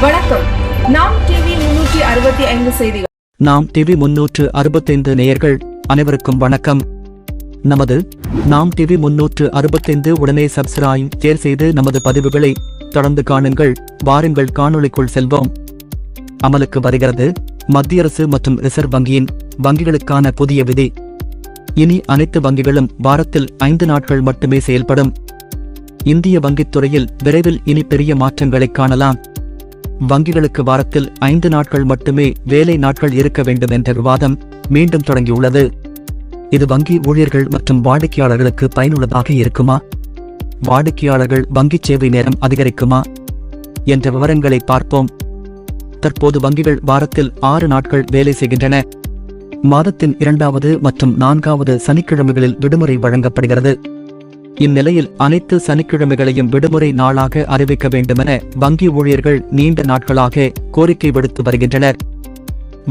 வணக்கம். நாம் டிவி முன்னூற்றி அறுபத்தி ஐந்து செய்திகள். நாம் டிவி முன்னூற்று அறுபத்தைந்து நேயர்கள் அனைவருக்கும் வணக்கம். நமது நாம் டிவி முன்னூற்று அறுபத்தைந்து உடனே சப்ஸ்கிரைப் தேர் செய்து நமது பதிவுகளை தொடர்ந்து காணுங்கள். வாருங்கள் காணொளிக்குள் செல்வோம். அமலுக்கு வருகிறது மத்திய அரசு மற்றும் ரிசர்வ் வங்கியின் வங்கிகளுக்கான புதிய விதி. இனி அனைத்து வங்கிகளும் வாரத்தில் ஐந்து நாட்கள் மட்டுமே செயல்படும். இந்திய வங்கித் துறையில் விரைவில் இனி பெரிய மாற்றங்களை காணலாம். வங்கிகளுக்கு வாரத்தில் ஐந்து நாட்கள் மட்டுமே வேலை நாட்கள் இருக்க வேண்டும் என்ற விவாதம் மீண்டும் தொடங்கியுள்ளது. இது வங்கி ஊழியர்கள் மற்றும் வாடிக்கையாளர்களுக்கு பயனுள்ளதாக இருக்குமா? வாடிக்கையாளர்கள் வங்கிச் சேவை நேரம் அதிகரிக்குமா? என்ற விவரங்களை பார்ப்போம். தற்போது வங்கிகள் வாரத்தில் ஆறு நாட்கள் வேலை செய்கின்றன. மாதத்தின் இரண்டாவது மற்றும் நான்காவது சனிக்கிழமைகளில் விடுமுறை வழங்கப்படுகிறது. இந்நிலையில் அனைத்து சனிக்கிழமைகளையும் விடுமுறை நாளாக அறிவிக்க வேண்டுமென வங்கி ஊழியர்கள் நீண்ட நாட்களாக கோரிக்கை விடுத்து வருகின்றனர்.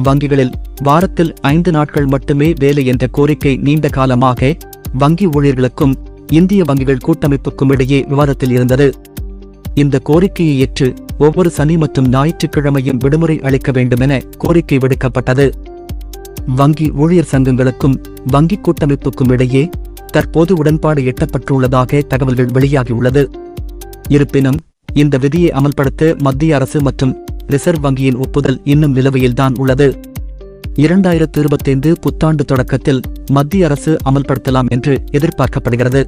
வங்கிகளில் வாரத்தில் ஐந்து நாட்கள் மட்டுமே வேலை என்ற கோரிக்கை நீண்ட காலமாக வங்கி ஊழியர்களுக்கும் இந்திய வங்கிகள் கூட்டமைப்புக்கும் இடையே விவாதத்தில் இருந்தது. இந்த கோரிக்கையை ஏற்று ஒவ்வொரு சனி மற்றும் ஞாயிற்றுக்கிழமையும் விடுமுறை அளிக்க வேண்டுமென கோரிக்கை விடுக்கப்பட்டது. வங்கி ஊழியர் சங்கங்களுக்கும் வங்கி கூட்டமைப்புக்கும் இடையே தற்போது உடன்பாடு எட்டப்பட்டுள்ளதாக தகவல்கள் வெளியாகியுள்ளது. இருப்பினும் இந்த விதியை அமல்படுத்த மத்திய அரசு மற்றும் ரிசர்வ் வங்கியின் ஒப்புதல் இன்னும் நிலுவையில்தான் உள்ளது. இரண்டாயிரத்து இருபத்தைந்து புத்தாண்டு தொடக்கத்தில் மத்திய அரசு அமல்படுத்தலாம் என்று எதிர்பார்க்கப்படுகிறது.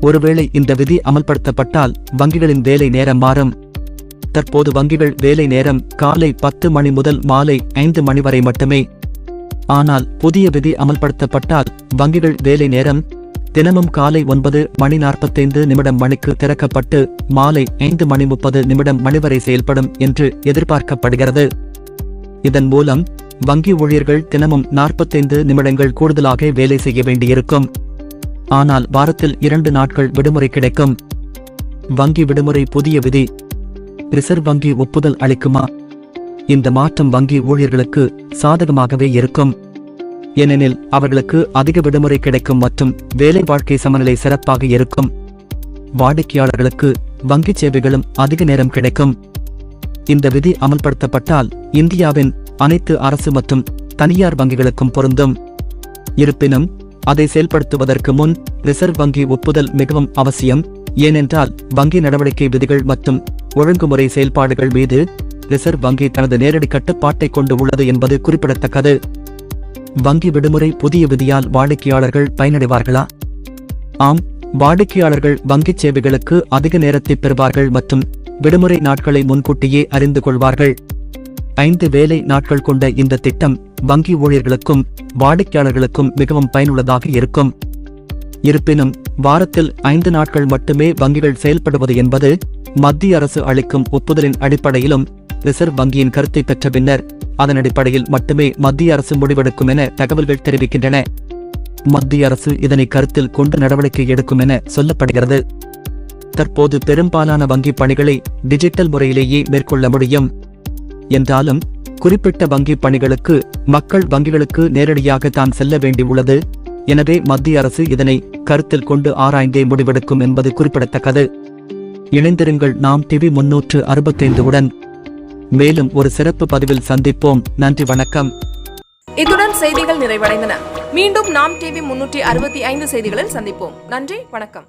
ஒருவேளை இந்த விதி அமல்படுத்தப்பட்டால் வங்கிகளின் வேலை நேரம் மாறும். தற்போது வங்கிகள் வேலை நேரம் காலை பத்து மணி முதல் மாலை ஐந்து மணி வரை மட்டுமே ஆனால் புதிய விதி அமல்படுத்தப்பட்டால் வங்கிகள் வேலை நேரம் தினமும் காலை ஒன்பது மணி நாற்பத்தைந்து நிமிடம் மணிக்கு திறக்கப்பட்டு மாலை ஐந்து மணி முப்பது நிமிடம் மணி வரை செயல்படும் என்று எதிர்பார்க்கப்படுகிறது. இதன் மூலம் வங்கி ஊழியர்கள் தினமும் நாற்பத்தைந்து நிமிடங்கள் கூடுதலாக வேலை செய்ய வேண்டியிருக்கும். ஆனால் வாரத்தில் இரண்டு நாட்கள் விடுமுறை கிடைக்கும். வங்கி விடுமுறை புதிய விதி. ரிசர்வ் வங்கி ஒப்புதல் அளிக்குமா? இந்த மாற்றம் வங்கி ஊழியர்களுக்கு சாதகமாகவே இருக்கும். ஏனெனில் அவர்களுக்கு அதிக விடுமுறை கிடைக்கும் மற்றும் வேலை வாழ்க்கை சமநிலை சிறப்பாக இருக்கும். வாடிக்கையாளர்களுக்கு வங்கி சேவைகளும் அதிக நேரம் கிடைக்கும். இந்த விதி அமல்படுத்தப்பட்டால் இந்தியாவின் அனைத்து அரசு மற்றும் தனியார் வங்கிகளுக்கும் பொருந்தும். இருப்பினும் அதை செயல்படுத்துவதற்கு முன் ரிசர்வ் வங்கி ஒப்புதல் மிகவும் அவசியம். ஏனென்றால் வங்கி நடவடிக்கை விதிகள் மற்றும் ஒழுங்குமுறை செயல்பாடுகள் மீது ரிசர்வ் வங்கி தனது நேரடி கட்டுப்பாட்டை கொண்டு உள்ளது என்பது குறிப்பிடத்தக்கது. வங்கி விடுமுறை புதிய விதியால் வாடிக்கையாளர்கள் பயனடைவார்களா? ஆம் வாடிக்கையாளர்கள் வங்கிச் சேவைகளுக்கு அதிக நேரத்தை பெறுவார்கள் மற்றும் விடுமுறை நாட்களை முன்கூட்டியே அறிந்து கொள்வார்கள். ஐந்து வேலை நாட்கள் கொண்ட இந்த திட்டம் வங்கி ஊழியர்களுக்கும் வாடிக்கையாளர்களுக்கும் மிகவும் பயனுள்ளதாக இருக்கும். இருப்பினும் வாரத்தில் ஐந்து நாட்கள் மட்டுமே வங்கிகள் செயல்படுவது என்பது மத்திய அரசு அளிக்கும் ஒப்புதலின் அடிப்படையிலும் ரிசர்வ் வங்கியின் கருத்தை பெற்ற பின்னர் அதன் அடிப்படையில் மட்டுமே மத்திய அரசு முடிவெடுக்கும் என தகவல்கள் தெரிவிக்கின்றன. மத்திய அரசு இதனை கருத்தில் கொண்டு நடவடிக்கை எடுக்கும் என சொல்லப்படுகிறது. தற்போது பெரும்பாலான வங்கி பணிகளை டிஜிட்டல் முறையிலேயே மேற்கொள்ள முடியும். என்றாலும் குறிப்பிட்ட வங்கி பணிகளுக்கு மக்கள் வங்கிகளுக்கு நேரடியாக தான் செல்ல வேண்டியுள்ளது. எனவே மத்திய அரசு இதனை கருத்தில் கொண்டு ஆராய்ந்தே முடிவெடுக்கும் என்பது குறிப்பிடத்தக்கது. இணைந்திருங்கள் நாம் டிவி முன்னூற்று அறுபத்தைந்து உடன். மேலும் ஒரு சிறப்பு பதிவில் சந்திப்போம். நன்றி வணக்கம். இத்துடன் செய்திகள் நிறைவடைந்தன. மீண்டும் நாம் டிவி முன்னூற்றி அறுபத்தி ஐந்து செய்திகளில் சந்திப்போம். நன்றி வணக்கம்.